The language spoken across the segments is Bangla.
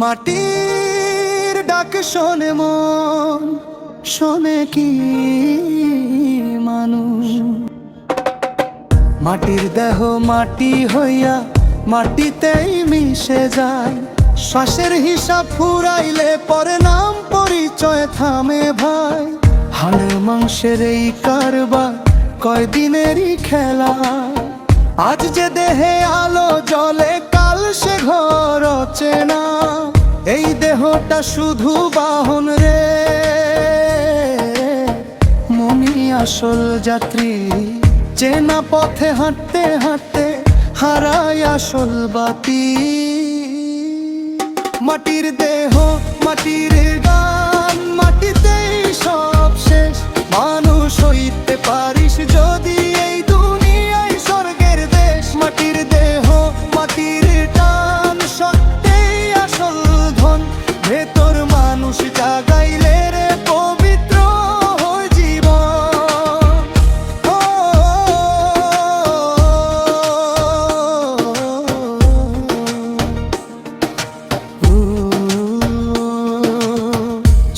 মাটির ডাক শোনে মন, শোনে কি মানুষ? মাটির দেহ মাটি হইয়া মাটিতেই মিশে যায়। শ্বাসের হিসাব ফুরাইলে পরে নাম পরিচয় থামে ভাই। হাড় মাংসের এই কারবার কয়দিনেরই খেলা। আজ যে দেহে আলো জলে কাল সে ঘর চেনা দেহটা শুধু বাহন রে। মনি আসল যাত্রী, চেনা পথে হাঁটতে হাঁটতে হারাই আসল বাতি। মাটির দেহ, মাটির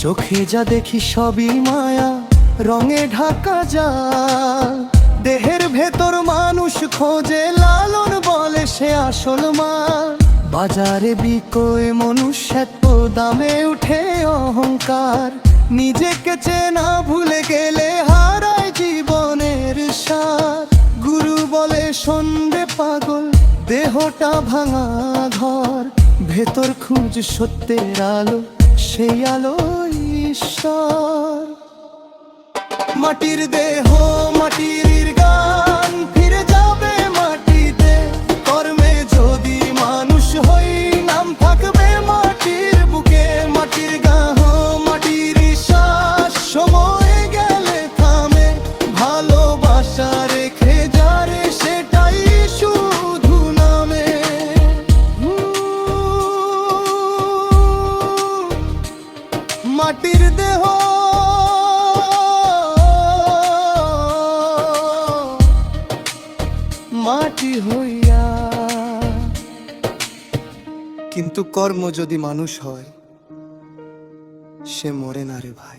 চোখে যা দেখি সবই মায়া, রঙে ঢাকা যা। দেহের ভেতর মানুষ খোঁজে, লালন বলে সে আসল মা। বাজারে বিকোয় মনুষ্যত্ব দামে উঠে অহংকার। নিজেকে চেনা ভুলে গেলে হারায় জীবনের সার। গুরু বলে সন্ধ্যে পাগল, দেহটা ভাঙা ঘর। ভেতর খুঁজ সত্যের আলো, সেই আলো ঈশ্বর। মাটির দেহ মাটির দেহ। মাটি হইয়া। কিন্তু কর্ম যদি মানুষ হয় সে মরে না রে ভাই।